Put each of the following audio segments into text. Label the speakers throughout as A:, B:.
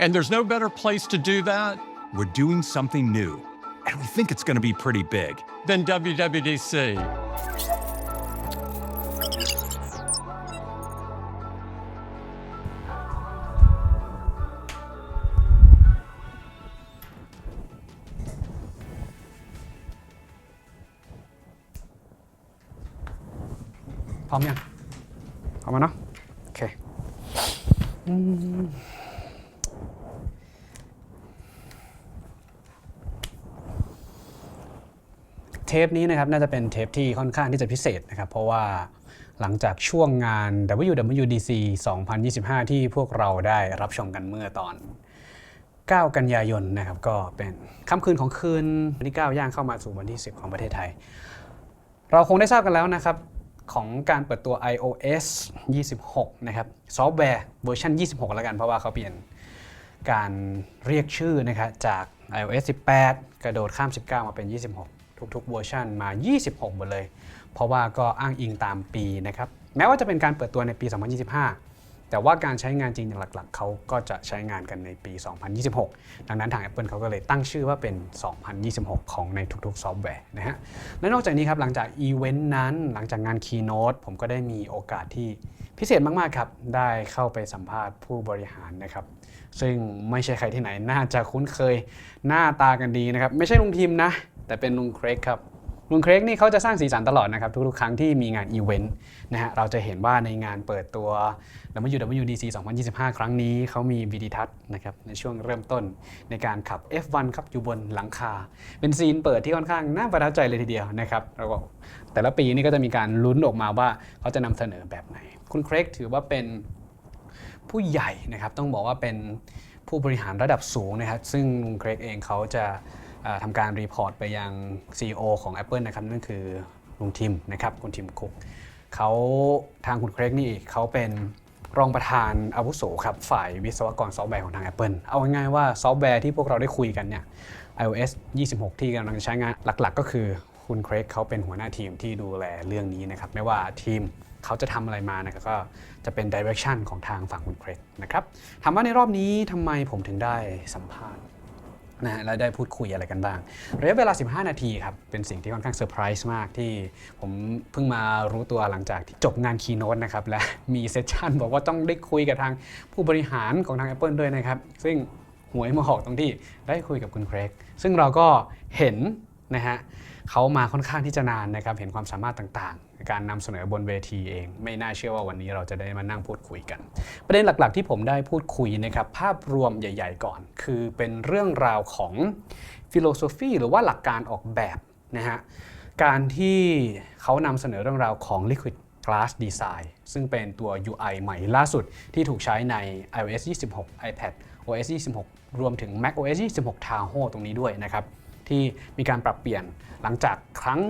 A: And there's no better place to do that.
B: We're doing something new, and we think it's going to be pretty big,
A: than WWDC.
C: Come nha come on nó ปนี้นะครับน่าจะเป็นเทปที่ค่อนข้างที่จะพิเศษนะครับ เพราะว่าหลังจากช่วงงาน WWDC 2025 ที่พวกเราได้รับชมกันเมื่อตอน 9 กันยายนนะครับ ก็เป็นค่ำคืนของคืนวันที่ 9 ย่างเข้ามาสู่วันที่ 10 ของประเทศไทย เราคงได้ทราบกันแล้วนะครับ ของการเปิดตัว iOS 26 นะครับ ซอฟต์แวร์เวอร์ชัน26 แล้วกันเพราะว่าเขาเปลี่ยนการเรียกชื่อนะครับจาก iOS 18 กระโดดข้าม 19 มาเป็น 26 ทุกๆเวอร์ชันมา 26 หมดเลย เพราะว่าก็อ้างอิงตามปีนะครับ แม้ว่าจะเป็นการเปิดตัวในปี 2025 แต่ว่าการใช้งานจริงอย่างหลักๆ เขาก็จะใช้งานกันในปี 2026 ดังนั้นทาง Apple เขาก็เลยตั้งชื่อว่าเป็น 2026 ของในทุกๆ ซอฟต์แวร์นะฮะ และนอกจากนี้ครับหลังจากอีเวนต์นั้นหลังจากงาน Keynote ผมก็ได้มีโอกาสที่พิเศษมากๆครับ ได้เข้าไปสัมภาษณ์ผู้บริหารนะครับ ซึ่งไม่ใช่ใครที่ไหนน่าจะคุ้นเคยหน้าตากันดีนะครับ ไม่ใช่ลุงทิมนะ แต่เป็นลุงเครกครับลุงเครกนี่เขาจะสร้างสีสันตลอดนะครับ ทุกๆ ครั้งที่มีงานอีเวนต์นะฮะเราจะเห็นว่าในงานเปิดตัว WWDC 2025 ครั้งนี้เขามีวิดีทัศน์นะครับในช่วงเริ่มต้นในการขับ F1 ครับอยู่บนหลังคา เป็นซีนเปิดที่ค่อนข้างน่าประทับใจเลยทีเดียวนะครับแล้วก็แต่ละปีนี่ก็จะมีการลุ้นออกมาว่าเขาจะนำเสนอแบบไหน คุณเครกถือว่าเป็นผู้ใหญ่นะครับต้องบอกว่าเป็นผู้บริหารระดับสูงนะครับซึ่งลุงเครกเองเขาจะ ทำการรีพอร์ตไปยัง CEO ของ Apple นะครับนั่นคือลุงทิมนะครับคุณทิมคุกเขาทางคุณเครกนี่เขาเป็นรองประธานอาวุโสครับฝ่ายวิศวกรซอฟต์แวร์ของทาง Apple เอาง่ายๆว่าซอฟต์แวร์ที่พวกเราได้คุยกันเนี่ย iOS 26 ที่กำลังใช้งานหลักๆ ก็คือคุณเครกเขาเป็นหัวหน้าทีมที่ดูแลเรื่องนี้นะครับไม่ว่าทีมเขาจะทำอะไรมานะครับก็จะเป็น direction ของทางฝั่งคุณเครกนะครับถามว่าในรอบนี้ทำไมผมถึงได้สัมภาษณ์ นะฮะและได้พูดคุยอะไรกันบ้าง ระยะเวลา 15 นาทีครับ เป็นสิ่งที่ค่อนข้างเซอร์ไพรส์มากที่ผมเพิ่งมารู้ตัวหลังจากที่จบงานคีโน e นะครับ และมีเซสชันบอกว่าต้องได้คุยกับทางผู้บริหารของทาง Apple ด้วยนะครับ ซึ่งหวยมาหอกตรงที่ได้คุยกับคุณเครกซึ่งเราก็เห็นนะฮะเขามาค่อนข้างที่จะนานนะครับ เห็นความสามารถต่างๆ การนำเสนอบนเวทีเอง ไม่น่าเชื่อว่าวันนี้เราจะได้มานั่งพูดคุยกัน ประเด็นหลักๆ ที่ผมได้พูดคุยนะครับภาพรวมใหญ่ ๆ ก่อน คือเป็นเรื่องราวของฟิโลโซฟีหรือว่าหลักการออกแบบนะฮะการที่เขานำเสนอเรื่องราวของ Liquid Glass Design ซึ่งเป็นตัว UI ใหม่ล่าสุดที่ถูกใช้ใน iOS 26 iPad OS 26 รวมถึง Mac OS 26 Tahoe ตรงนี้ด้วยนะครับ ที่มีการปรับเปลี่ยน หลังจากครั้ง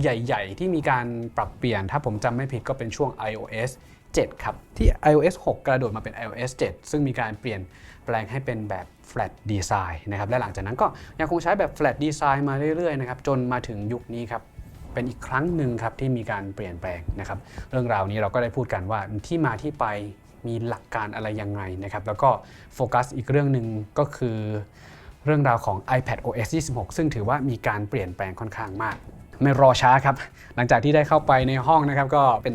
C: ใหญ่ ๆ ที่มีการปรับเปลี่ยน ถ้าผมจำไม่ผิดก็เป็นช่วง iOS 7 ครับ ที่ iOS 6 กระโดดมาเป็น iOS 7 ซึ่งมีการเปลี่ยนแปลงให้เป็นแบบ flat design นะครับและหลังจากนั้นก็ยังคงใช้แบบ flat design มาเรื่อยๆนะครับจนมาถึงยุคนี้ครับเป็นอีกครั้งหนึ่งครับที่มีการเปลี่ยนแปลงนะครับเรื่องราวนี้เราก็ได้พูดกันว่าที่มาที่ไปมีหลักการอะไรยังไงนะครับแล้วก็โฟกัสอีกเรื่องหนึ่งก็คือ เรื่องราวของ iPad OS 26 ซึ่งถือว่ามีการเปลี่ยนแปลงค่อนข้างมาก ไม่รอช้าครับ หลังจากที่ได้เข้าไปในห้องนะครับ ก็เป็น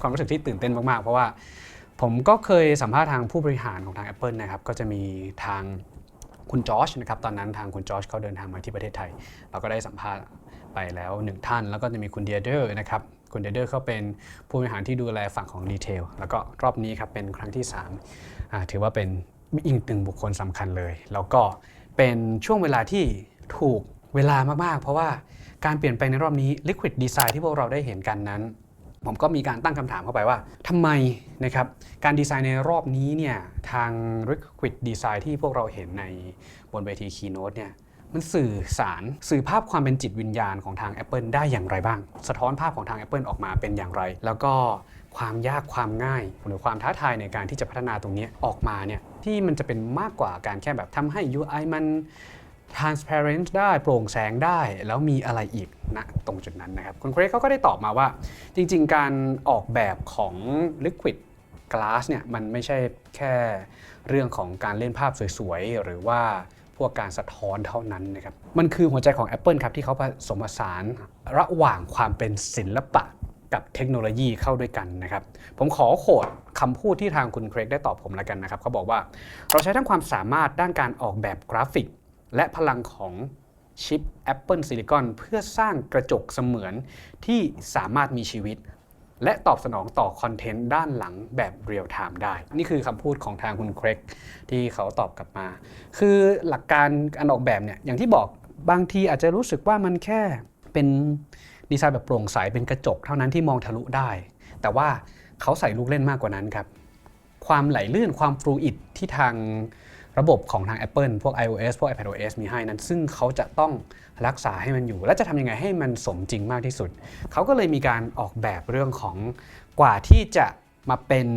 C: ความรู้สึกที่ตื่นเต้นมากๆ เพราะว่าผมก็เคยสัมภาษณ์ทางผู้บริหารของทาง Apple นะครับ ก็จะมีทางคุณจอชนะครับ ตอนนั้นทางคุณจอชเขาเดินทางมาที่ประเทศไทย เราก็ได้สัมภาษณ์ไปแล้วหนึ่งท่าน แล้วก็จะมีคุณเดียเดอร์นะครับคุณเดียเดอร์เขาเป็นผู้บริหารที่ดูแลฝั่งของดีเทล แล้วก็รอบนี้ครับเป็นครั้งที่3ถือว่าเป็นอีกหนึ่งบุคคลสำคัญเลย แล้วก็ เป็นช่วงเวลาที่ถูกเวลามากๆ เพราะว่าการเปลี่ยนแปลงในรอบนี้ Liquid Design ที่พวกเราได้เห็นกันนั้น ผมก็มีการตั้งคำถามเข้าไปว่าทำไมนะครับการดีไซน์ในรอบนี้เนี่ยทาง Liquid Design ที่พวกเราเห็นในบนเวที Keynote เนี่ยมันสื่อสารสื่อภาพความเป็นจิตวิญญาณของทาง Apple ได้อย่างไรบ้าง สะท้อนภาพของทาง Apple ออกมาเป็นอย่างไร แล้วก็ ความยากความง่าย หรือความท้าทายในการที่จะพัฒนาตรงนี้ออกมาเนี่ยที่มันจะเป็นมากกว่าการแค่แบบทำให้ UI มัน transparent ได้โปร่งแสงได้ แล้วมีอะไรอีกณตรงจุดนั้นนะครับ คุณเครกเขาก็ได้ตอบมาว่า จริง ๆ การออกแบบของ Liquid Glass เนี่ยมันไม่ใช่แค่เรื่องของการเล่นภาพสวย ๆ หรือว่าพวกการสะท้อนเท่านั้นนะครับ มันคือหัวใจของ Apple ครับที่เขาผสมผสานระหว่างความเป็นศิลปะ กับเทคโนโลยีเข้าด้วยกันนะครับ ผมขอโคดคำพูดที่ทางคุณเครกได้ตอบผมแล้วกันนะครับเขาบอกว่าเราใช้ทั้งความสามารถด้านการออกแบบกราฟิก และพลังของชิป Apple Silicon เพื่อสร้างกระจกเสมือนที่สามารถมีชีวิต และตอบสนองต่อคอนเทนต์ด้านหลังแบบเรียลไทม์ได้ นี่คือคำพูดของทางคุณเครกที่เขาตอบกลับมา คือหลักการการออกแบบเนี่ยอย่างที่บอกบางทีอาจจะรู้สึกว่ามันแค่เป็น ดีไซน์แบบโปร่งใสเป็นกระจกเท่านั้นที่มองทะลุได้ แต่ว่าเขาใส่ลูกเล่นมากกว่านั้นครับ ความไหลลื่นความฟลูอิดที่ทางระบบของทาง Apple พวก iOS พวก iPadOS มีให้นั้น ซึ่งเขาจะต้องรักษาให้มันอยู่ และจะทำยังไงให้มันสมจริงมากที่สุด เขาก็เลยมีการออกแบบเรื่องของกว่าที่จะมาเป็น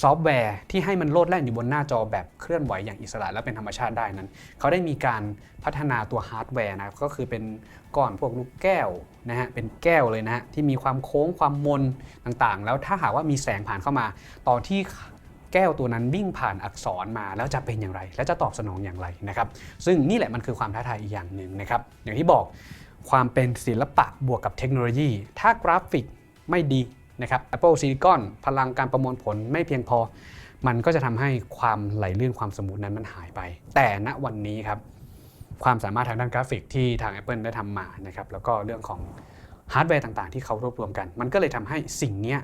C: ซอฟต์แวร์ที่ให้มันโลดแล่นอยู่บนหน้าจอแบบเคลื่อนไหวอย่างอิสระและเป็นธรรมชาติได้นั้น เขาได้มีการพัฒนาตัวฮาร์ดแวร์นะครับก็คือเป็นก้อนพวกลูกแก้วนะฮะเป็นแก้วเลยนะฮะที่มีความโค้งความมนต่างๆ แล้วถ้าหากว่ามีแสงผ่านเข้ามาตอนที่แก้วตัวนั้นวิ่งผ่านอักษรมาแล้วจะเป็นอย่างไร และจะตอบสนองอย่างไรนะครับ ซึ่งนี่แหละมันคือความท้าทายอีกอย่างหนึ่งนะครับ อย่างที่บอกความเป็นศิลปะบวกกับเทคโนโลยี ถ้ากราฟิกไม่ดี นะครับ Apple Silicon พลังการประมวลผลไม่เพียงพอ มันก็จะทำให้ความไหลลื่นความสมูทนั้นมันหายไป แต่ณวันนี้ครับความสามารถทางด้านกราฟิกที่ทาง Apple ได้ทำมานะครับแล้วก็เรื่องของฮาร์ดแวร์ต่างๆ ที่เขารวบรวมกัน มันก็เลยทำให้สิ่งนี้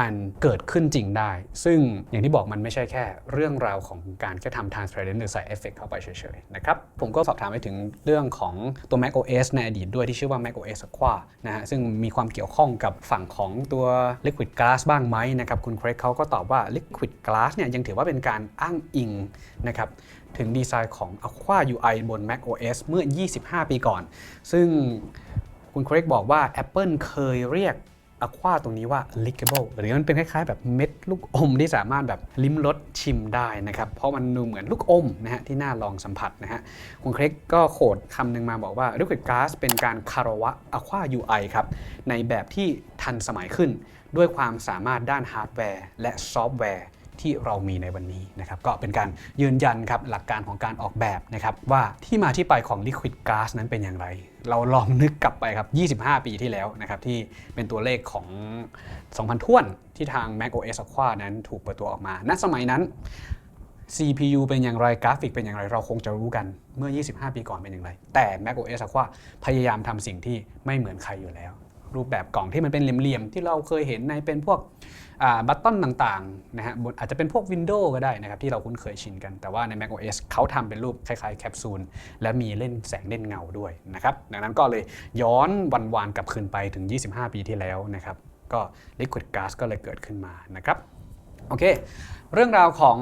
C: มันเกิดขึ้นจริงได้ ซึ่งอย่างที่บอกมันไม่ใช่แค่เรื่องราวของการแค่ทำ transparent หรือใส่เอฟเฟกเข้าไปเฉยๆนะครับผมก็สอบถามไปถึงเรื่องของตัว Mac OS ในอดีตด้วยที่ชื่อว่า Mac OS Aqua นะฮะซึ่งมีความเกี่ยวข้องกับฝั่งของตัว Liquid Glass บ้างไหมนะครับคุณเครกเขาก็ตอบว่า Liquid Glass เนี่ยยังถือว่าเป็นการอ้างอิงนะครับถึงดีไซน์ของ Aqua UI บน Mac OS เมื่อ 25 ปีก่อน ซึ่งคุณเครกบอกว่า Apple เคยเรียก Aqua ตรงนี้ว่า lickable หรือมันเป็นคล้ายๆ แบบเม็ดลูกอมที่สามารถแบบลิ้มรสชิมได้นะครับ เพราะมันดูเหมือนลูกอมนะฮะที่น่าลองสัมผัสนะฮะคุณเครกก็โขดคำหนึ่งมาบอกว่า Liquid Glass เป็นการคารวะ Aqua UI ครับ ในแบบที่ทันสมัยขึ้น ด้วยความสามารถด้านฮาร์ดแวร์และซอฟต์แวร์ที่เรามีในวันนี้นะครับก็เป็นการยืนยันครับหลักการของการออกแบบนะครับว่าที่มาที่ไปของ Liquid Glass นั้นเป็นอย่างไร เราลองนึกกลับไปครับ 25 ปีที่แล้วนะครับที่เป็นตัวเลขของ 2,000ท้วนที่ทาง Mac OS Aqua นั้นถูกเปิดตัวออกมา ณ สมัยนั้น CPU เป็นอย่างไรกราฟิกเป็นอย่างไรเราคงจะรู้กันเมื่อ 25 ปีก่อนเป็นอย่างไร แต่ Mac OS Aqua พยายามทำสิ่งที่ไม่เหมือนใครอยู่แล้ว รูปแบบกล่องที่มันเป็นเหลี่ยมๆที่เราเคยเห็นในเป็นพวกบัตตอนต่างๆนะฮะอาจจะเป็นพวก Windows ก็ได้นะครับที่เราคุ้นเคยชินกัน แต่ว่าใน Mac OS เขาทำเป็นรูปคล้ายๆแคปซูลและมีเล่นแสงเล่นเงาด้วยนะครับดังนั้นก็เลยย้อนวันวานๆกลับคืนไปถึง 25 ปีที่แล้วนะครับก็ Liquid Gas ก็เลยเกิดขึ้นมานะครับโอเค เรื่องราวของ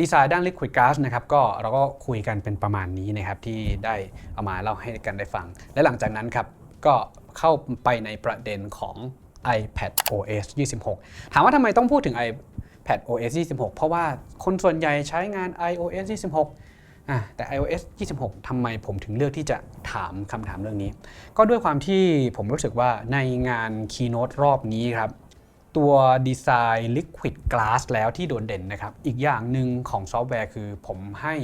C: ดีไซน์ด้าน Liquid Glass นะครับก็เราก็คุยกันเป็นประมาณนี้นะครับที่ได้เอามาเล่าให้กันได้ฟัง และหลังจากนั้นครับก็ เข้าไปในประเด็นของ iPad OS 26 ถามว่าทำไมต้องพูดถึง iPad OS 26 เพราะว่าคนส่วนใหญ่ใช้งาน iOS 26อะแต่ iOS 26 ทำไมผมถึงเลือกที่จะถามคำถามเรื่องนี้ ก็ด้วยความที่ผมรู้สึกว่าในงาน Keynote รอบนี้ครับ ตัวดีไซน์ Liquid Glass แล้วที่โดดเด่นนะครับ อีกอย่างหนึ่งของซอฟต์แวร์คือผมให้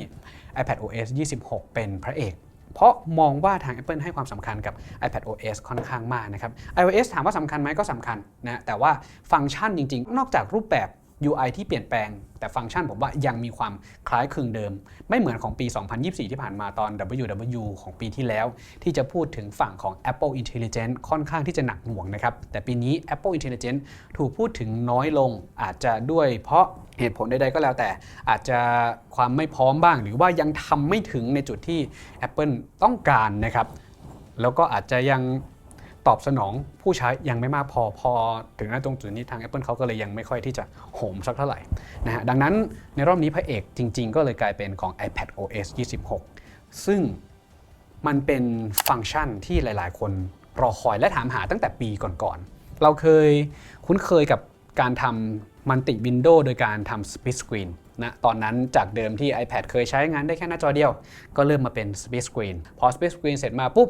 C: iPad OS 26 เป็นพระเอก เพราะมองว่าทาง Apple ให้ความสำคัญกับ iPad OS ค่อนข้างมากนะครับ iOS ถามว่าสำคัญไหมก็สำคัญนะแต่ว่าฟังก์ชันจริง ๆ นอกจากรูปแบบ UI ที่เปลี่ยนแปลง แต่ฟังก์ชันผมว่ายังมีความคล้ายคลึงเดิม ไม่เหมือนของปี 2024 ที่ผ่านมาตอน WW ของปีที่แล้ว ที่จะพูดถึงฝั่งของ Apple Intelligence ค่อนข้างที่จะหนักหน่วงนะครับ แต่ปีนี้ Apple Intelligence ถูกพูดถึงน้อยลงอาจจะด้วยเพราะเหตุผลใดๆก็แล้วแต่ อาจจะความไม่พร้อมบ้าง หรือว่ายังทำไม่ถึงในจุดที่ Apple ต้องการนะครับแล้วก็อาจจะยัง ตอบสนองผู้ใช้ยังไม่มากพอพอถึงณตรงจุดนี้ทาง Apple เขาก็เลยยังไม่ค่อยที่จะโหมสักเท่าไหร่นะฮะดังนั้นในรอบนี้พระเอกจริง ๆ ก็เลยกลายเป็นของ iPad OS 26 ซึ่งมันเป็นฟังก์ชันที่หลาย ๆ คนรอคอยและถามหาตั้งแต่ปีก่อนๆ เราเคยคุ้นเคยกับการทำมันติวินโดว์โดยการทำ split screen นะตอนนั้นจากเดิมที่ iPad เคยใช้งานได้แค่หน้าจอเดียว ก็เริ่มมาเป็น split screen พอ split screen เสร็จมาปุ๊บ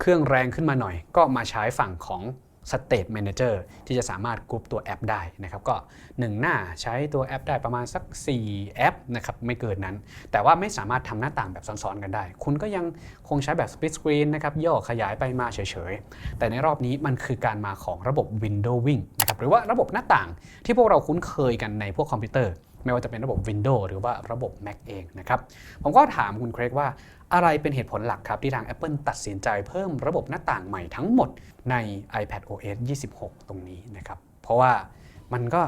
C: เครื่องแรงขึ้นมาหน่อย ก็มาใช้ฝั่งของ State Manager ที่จะสามารถกรุ๊ปตัวแอปได้นะครับ ก็ 1 หน้าใช้ตัวแอปได้ประมาณสัก 4 แอปนะครับไม่เกินนั้น แต่ว่าไม่สามารถทำหน้าต่างแบบซ้อนๆกันได้ คุณก็ยังคงใช้แบบ split screen นะครับย่อขยายไปมาเฉยๆ แต่ในรอบนี้มันคือการมาของระบบ Windowing นะครับหรือว่าระบบหน้าต่างที่พวกเราคุ้นเคยกันในพวกคอมพิวเตอร์ ไม่ว่าจะเป็นระบบ Windows หรือว่าระบบ Mac เองนะครับผมก็ถามคุณเครกว่า อะไรเป็นเหตุผลหลักครับที่ทาง Apple ตัดสินใจเพิ่มระบบหน้าต่างใหม่ทั้งหมดใน iPad OS 26 ตรงนี้นะครับ เพราะว่ามันก็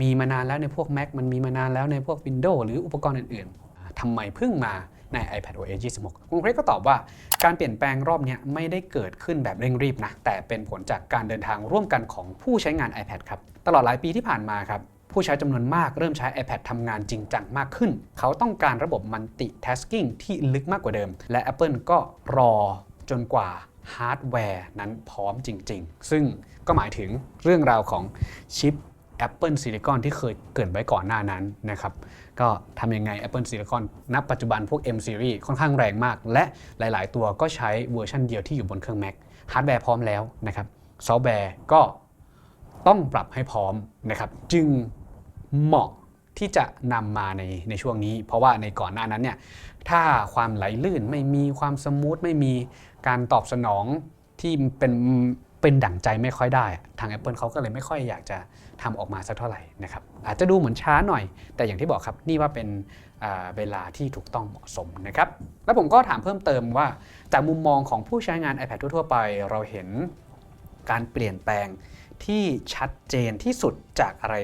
C: มีมานานแล้วในพวก Mac มันมีมานานแล้วในพวก Windows หรืออุปกรณ์อื่นๆทำไมเพิ่งมาใน iPad OS 26 คุณเครกก็ตอบว่าการเปลี่ยนแปลงรอบนี้ไม่ได้เกิดขึ้นแบบเร่งรีบนะ แต่เป็นผลจากการเดินทางร่วมกันของผู้ใช้งาน iPad ครับ ตลอดหลายปีที่ผ่านมาครับ ผู้ใช้จำนวนมากเริ่มใช้ iPad ทำงานจริงจังมากขึ้น เขาต้องการระบบ multitasking ที่ลึกมากกว่าเดิม และ Apple ก็รอจนกว่าฮาร์ดแวร์นั้นพร้อมจริง ๆ ซึ่งก็หมายถึงเรื่องราวของชิป Apple Silicon ที่เคยเกิดไว้ก่อนหน้านั้นนะครับ ก็ทำยังไง Apple Silicon ณปัจจุบันพวก M Series ค่อนข้างแรงมาก และหลาย ๆ ตัวก็ใช้เวอร์ชันเดียวที่อยู่บนเครื่อง Mac ฮาร์ดแวร์พร้อมแล้วนะครับ ซอฟต์แวร์ก็ต้องปรับให้พร้อมนะครับ จึง เหมาะที่จะนำมาในในช่วงนี้ เพราะว่าในก่อนหน้านั้นเนี่ยถ้าความไหลลื่นไม่มีความสมูทไม่มีการตอบสนองที่เป็นเป็นดั่งใจไม่ค่อยได้ ทาง Apple เขาก็เลยไม่ค่อยอยากจะทำออกมาสักเท่าไหร่นะครับอาจจะดูเหมือนช้าหน่อย แต่อย่างที่บอกครับนี่ว่าเป็นเวลาที่ถูกต้องเหมาะสมนะครับแล้วผมก็ถามเพิ่มเติมว่า จากมุมมองของผู้ใช้งาน iPad ทั่วๆไป เราเห็นการเปลี่ยนแปลงที่ชัดเจนที่สุดจากอะไร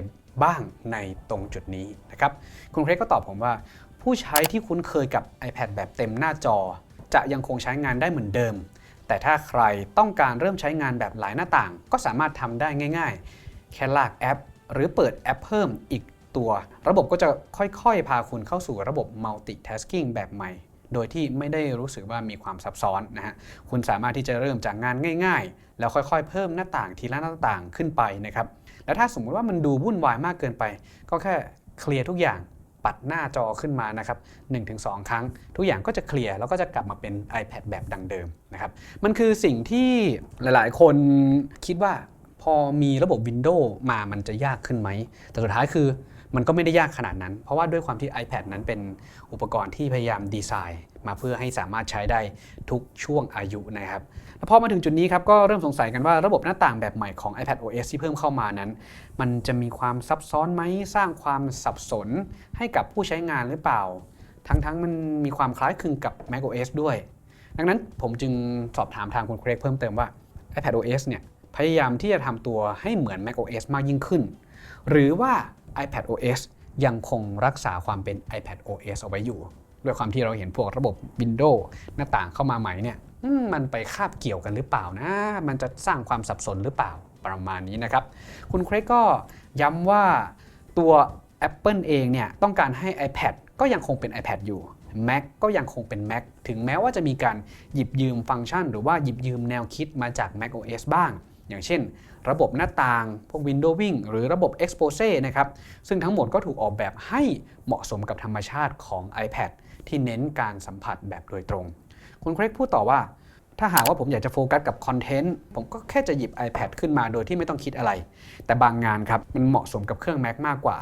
C: บ้างในตรงจุดนี้นะครับ คุณเครกก็ตอบผมว่า ผู้ใช้ที่คุ้นเคยกับ iPad แบบเต็มหน้าจอ จะยังคงใช้งานได้เหมือนเดิม แต่ถ้าใครต้องการเริ่มใช้งานแบบหลายหน้าต่าง ก็สามารถทำได้ง่าย ๆ แค่ลากแอป หรือเปิดแอปเพิ่มอีกตัว ระบบก็จะค่อยๆ พาคุณเข้าสู่ระบบ multitasking แบบใหม่ โดยที่ไม่ได้รู้สึกว่ามีความซับซ้อนนะฮะ คุณสามารถที่จะเริ่มจากงานง่าย ๆ แล้วค่อยๆ เพิ่มหน้าต่างทีละหน้าต่างขึ้นไปนะครับ แล้วถ้าสมมุติว่ามันดูวุ่นวายมากเกินไป ก็แค่เคลียร์ทุกอย่างปัดหน้าจอขึ้นมานะครับ 1-2 ครั้ง ทุกอย่างก็จะเคลียร์แล้วก็จะกลับมาเป็น iPad แบบดังเดิมนะครับ มันคือสิ่งที่หลายๆ คนคิดว่าพอมีระบบ Windows มามันจะยากขึ้นไหม แต่สุดท้ายคือมันก็ไม่ได้ยากขนาดนั้น เพราะว่าด้วยความที่ iPad นั้นเป็นอุปกรณ์ที่พยายามดีไซน์ มาเพื่อให้สามารถใช้ได้ทุกช่วงอายุนะครับ พอมาถึงจุดนี้ครับก็เริ่มสงสัยกันว่าระบบหน้าต่างแบบใหม่ของ iPad OS ที่เพิ่มเข้ามานั้น มันจะมีความซับซ้อนไหมสร้างความสับสนให้กับผู้ใช้งานหรือเปล่า ทั้งๆมันมีความคล้ายคลึงกับ macOS ด้วย ดังนั้นผมจึงสอบถามทางคุณเครกเพิ่มเติมว่า iPad OS เนี่ยพยายามที่จะทำตัวให้เหมือน macOS มากยิ่งขึ้น หรือว่า iPad OS ยังคงรักษาความเป็น iPad OS เอาไว้อยู่ ด้วยความที่เราเห็นพวกระบบ Windows หน้าต่างเข้ามาใหม่เนี่ย มันไปคาบเกี่ยวกันหรือเปล่านะ มันจะสร้างความสับสนหรือเปล่าประมาณนี้นะครับ คุณเครกก็ย้ำว่าตัว Apple เองเนี่ยต้องการให้ iPad ก็ยังคงเป็น iPad อยู่ Mac ก็ยังคงเป็น Mac ถึงแม้ว่าจะมีการหยิบยืมฟังก์ชัน หรือว่าหยิบยืมแนวคิดมาจาก Mac OS บ้าง อย่างเช่น ระบบหน้าต่าง พวก Windowing หรือระบบ Expose นะครับ ซึ่งทั้งหมดก็ถูกออกแบบให้เหมาะสมกับธรรมชาติของ iPad ที่เน้นการสัมผัสแบบโดยตรง คุณเครกพูดต่อว่า ถ้าหากว่าผมอยากจะโฟกัสกับคอนเทนต์ผมก็แค่จะหยิบ iPad ขึ้นมาโดยที่ไม่ต้องคิดอะไร แต่บางงานครับมันเหมาะสมกับเครื่อง Mac มากกว่า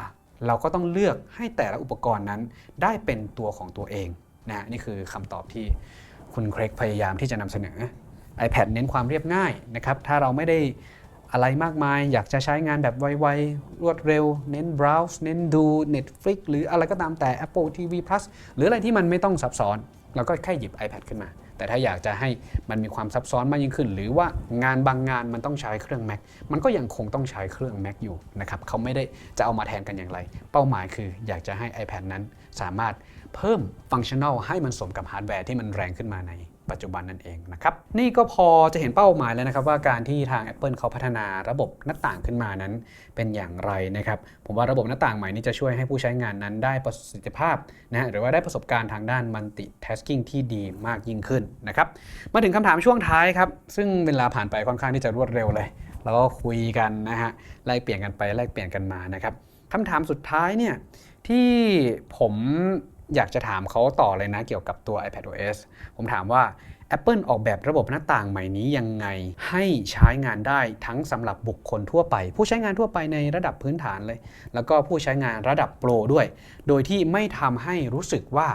C: เราก็ต้องเลือกให้แต่ละอุปกรณ์นั้นได้เป็นตัวของตัวเองนะนี่คือคำตอบที่คุณเครกพยายามที่จะนำเสนอ iPad เน้นความเรียบง่ายนะครับถ้าเราไม่ได้อะไรมากมาย อยากจะใช้งานแบบไวๆ รวดเร็ว เน้น browse เน้นดู Netflix หรืออะไรก็ตามแต่ Apple TV Plus หรืออะไรที่มันไม่ต้องซับซ้อน เราก็แค่หยิบ iPad ขึ้นมา แต่ถ้าอยากจะให้มันมีความซับซ้อนมากยิ่งขึ้น หรือว่างานบางงานมันต้องใช้เครื่อง Mac มันก็ยังคงต้องใช้เครื่อง Mac อยู่นะครับเขาไม่ได้จะเอามาแทนกันอย่างไร เป้าหมายคืออยากจะให้ iPad นั้นสามารถเพิ่มฟังชั่นแนลให้มันสมกับฮาร์ดแวร์ที่มันแรงขึ้นมาใน ปัจจุบันนั่นเองนะครับนี่ก็พอจะเห็นเป้าหมายแล้วนะครับว่าการที่ทาง Apple เขาพัฒนาระบบหน้าต่างขึ้นมานั้นเป็นอย่างไรนะครับผมว่าระบบหน้าต่างใหม่นี้จะช่วยให้ผู้ใช้งานนั้นได้ประสิทธิภาพนะหรือว่าได้ประสบการณ์ทางด้าน multitasking ที่ดีมากยิ่งขึ้นนะครับมาถึงคำถามช่วงท้ายครับซึ่งเวลาผ่านไปค่อนข้างที่จะรวดเร็วเลยแล้วก็คุยกันนะฮะแลกเปลี่ยนกันไปแลกเปลี่ยนกันมานะครับคำถามสุดท้ายเนี่ยที่ผม อยากจะถามเขาต่อเลยนะเกี่ยวกับตัว iPad OS ผมถามว่า Apple ออกแบบระบบหน้าต่างใหม่นี้ยังไงให้ใช้งานได้ทั้งสำหรับบุคคลทั่วไป ผู้ใช้งานทั่วไปในระดับพื้นฐานเลย แล้วก็ผู้ใช้งานระดับโปรด้วย โดยที่ไม่ทำให้รู้สึกว่า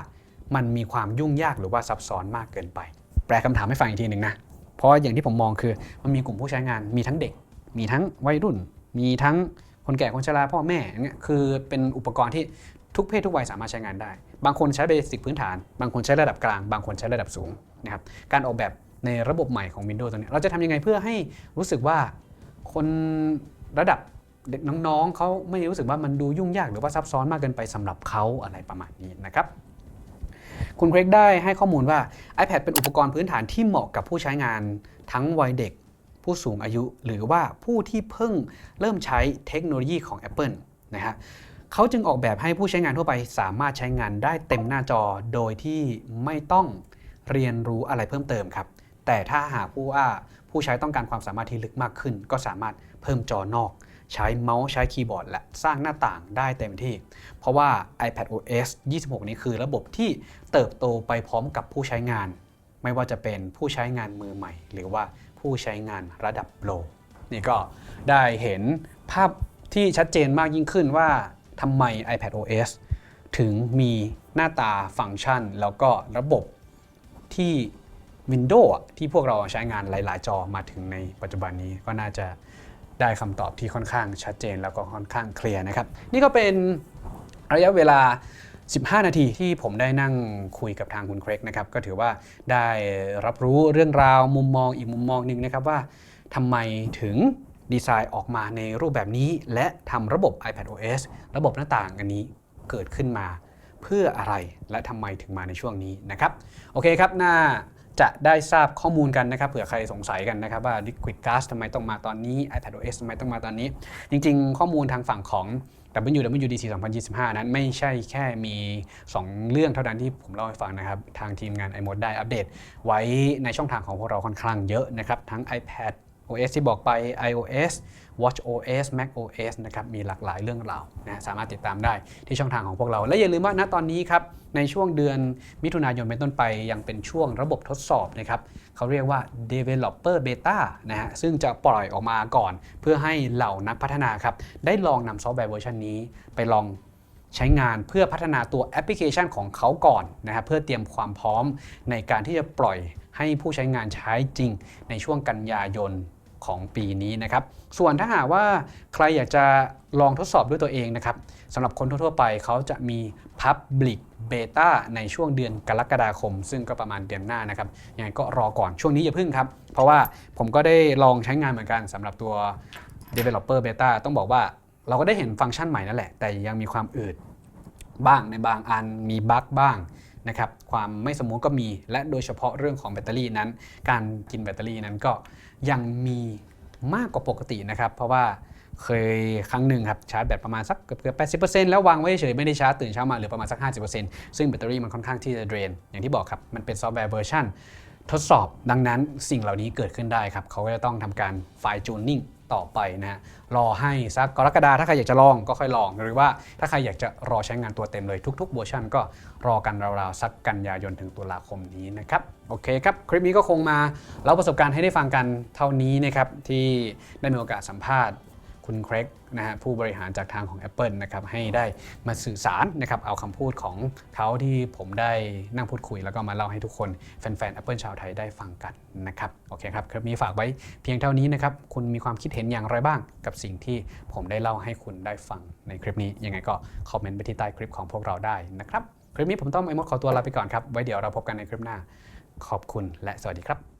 C: มันมีความยุ่งยากหรือว่าซับซ้อนมากเกินไป แปลคำถามให้ฟังอีกทีหนึ่งนะ เพราะอย่างที่ผมมองคือมันมีกลุ่มผู้ใช้งานมีทั้งเด็ก มีทั้งวัยรุ่น มีทั้งคนแก่คนชราพ่อแม่เงี้ยคือเป็นอุปกรณ์ที่ทุกเพศทุกวัยสามารถใช้งานได้ บางคนใช้เบสิกพื้นฐาน บางคนใช้ระดับกลาง บางคนใช้ระดับสูงนะครับ การออกแบบในระบบใหม่ของ Windows ตัวนี้ เราจะทำยังไงเพื่อให้รู้สึกว่าคนระดับเด็กน้องๆเขาไม่รู้สึกว่ามันดูยุ่งยากหรือว่าซับซ้อนมากเกินไปสำหรับเขาอะไรประมาณนี้นะครับคุณเครกได้ให้ข้อมูลว่า iPad เป็นอุปกรณ์พื้นฐานที่เหมาะกับผู้ใช้งานทั้งวัยเด็ก ผู้สูงอายุ หรือว่าผู้ที่เพิ่งเริ่มใช้เทคโนโลยีของ Apple นะฮะ เขาจึงออกแบบให้ผู้ใช้งานทั่วไปสามารถใช้งานได้เต็มหน้าจอโดยที่ไม่ต้องเรียนรู้อะไรเพิ่มเติมครับ แต่ถ้าหากผู้ว่าผู้ใช้ต้องการความสามารถที่ลึกมากขึ้น ก็สามารถเพิ่มจอนอก ใช้เมาส์ใช้คีย์บอร์ด และสร้างหน้าต่างได้เต็มที่ เพราะว่า iPad OS 26 นี้คือระบบที่เติบโตไปพร้อมกับผู้ใช้งาน ไม่ว่าจะเป็นผู้ใช้งานมือใหม่ หรือว่าผู้ใช้งานระดับโปรนี่ก็ได้เห็นภาพที่ชัดเจนมากยิ่งขึ้นว่า ทำไม iPad OS ถึงมีหน้าตาฟังก์ชัน แล้วก็ระบบที่ Windows ที่พวกเราใช้งานหลาย ๆ จอมาถึงในปัจจุบันนี้ก็น่าจะได้คำตอบที่ค่อนข้างชัดเจนแล้วก็ค่อนข้างเคลียร์นะครับ นี่ก็เป็นระยะเวลา 15 นาทีที่ผมได้นั่งคุยกับทางคุณเครกนะครับ ก็ถือว่าได้รับรู้เรื่องราวมุมมองอีกมุมมองหนึ่งนะครับว่าทำไมถึง ดีไซน์ออกมาในรูปแบบนี้ และทำระบบ iPad OS ระบบหน้าต่างอันนี้เกิดขึ้นมา เพื่ออะไรและทำไมถึงมาในช่วงนี้นะครับ โอเคครับน่าจะได้ทราบข้อมูลกันนะครับเผื่อใครสงสัยกันนะครับว่า Liquid Gas ทำไมต้องมาตอนนี้ iPad OS ทำไมต้องมาตอนนี้ จริงๆ ข้อมูลทางฝั่งของ WWDC 2025 นั้นไม่ใช่แค่มี 2 เรื่องเท่านั้นที่ผมเล่าให้ฟังนะครับ ทางทีมงาน iMode ได้อัปเดต ไว้ในช่องทางของพวกเราค่อนข้างเยอะนะครับ ทั้ง iPad OS ที่บอกไป iOS Watch OS Mac OS นะครับ มีหลากหลายเรื่องราวนะสามารถติดตามได้ที่ช่องทางของพวกเรา และอย่าลืมว่าณตอนนี้ครับ ในช่วงเดือนมิถุนายนเป็นต้นไป ยังเป็นช่วงระบบทดสอบนะครับ เขาเรียกว่า developer beta นะฮะ ซึ่งจะปล่อยออกมาก่อน เพื่อให้เหล่านักพัฒนาครับ ได้ลองนำซอฟต์แวร์เวอร์ชันนี้ไปลองใช้งานเพื่อพัฒนาตัวแอปพลิเคชันของเขาก่อนนะครับเพื่อเตรียมความพร้อมในการที่จะปล่อยให้ผู้ใช้งานใช้จริงในช่วงกันยายน ของปีนี้นะครับ ส่วนถ้าหากว่าใครอยากจะลองทดสอบด้วยตัวเองนะครับสำหรับคนทั่วๆไปเขาจะมี Public Beta ในช่วงเดือนกรกฎาคม ซึ่งก็ประมาณเดือนหน้านะครับยังไงก็รอก่อนช่วงนี้อย่าพึ่งครับ เพราะว่าผมก็ได้ลองใช้งานเหมือนกันสำหรับตัว Developer Beta ต้องบอกว่าเราก็ได้เห็นฟังก์ชันใหม่นั่นแหละ แต่ยังมีความอืดบ้างในบางอันมีบั๊กบ้างนะครับความไม่สมูทก็มีและโดยเฉพาะเรื่องของแบตเตอรี่นั้น การกินแบตเตอรี่นั้นก็ ยังมีมากกว่าปกตินะครับ เพราะว่าเคยครั้งหนึ่งครับชาร์จแบตประมาณสักเกือบแปดสิบเปอร์เซ็นต์แล้ววางไว้เฉยไม่ได้ชาร์จตื่นเช้ามาเหลือประมาณสัก 50%ซึ่งแบตเตอรี่มันค่อนข้างที่จะเดรน อย่างที่บอกครับ มันเป็นซอฟต์แวร์เวอร์ชันทดสอบดังนั้นสิ่งเหล่านี้เกิดขึ้นได้ครับ เขาก็จะต้องทำการไฟจูนนิ่ง ต่อไปนะฮะรอให้สักกรกฎาถ้าใครอยากจะลองก็ค่อยลอง หรือว่าถ้าใครอยากจะรอใช้งานตัวเต็มเลยทุกๆเวอร์ชันก็รอกันราวๆสักกันยายนถึงตุลาคมนี้นะครับโอเคครับ คลิปนี้ก็คงมาเล่าประสบการณ์ให้ได้ฟังกันเท่านี้นะครับที่ได้มีโอกาสสัมภาษณ์ คุณเครกนะฮะผู้บริหารจากทางของ Apple นะครับให้ได้มาสื่อสารนะครับเอาคำพูดของเขาที่ผมได้นั่งพูดคุย แล้วก็มาเล่าให้ทุกคนแฟนๆ Apple ชาวไทยได้ฟังกันนะครับโอเคครับคลิปนี้ฝากไว้เพียงเท่านี้นะครับคุณมีความคิดเห็นอย่างไรบ้าง กับสิ่งที่ผมได้เล่าให้คุณได้ฟังในคลิปนี้ยังไงก็คอมเมนต์ไปที่ใต้คลิปของพวกเราได้นะครับคลิปนี้ผมต้องไอมดขอตัวลาไปก่อนครับไว้เดี๋ยวเราพบกันในคลิปหน้า ขอบคุณและสวัสดีครับ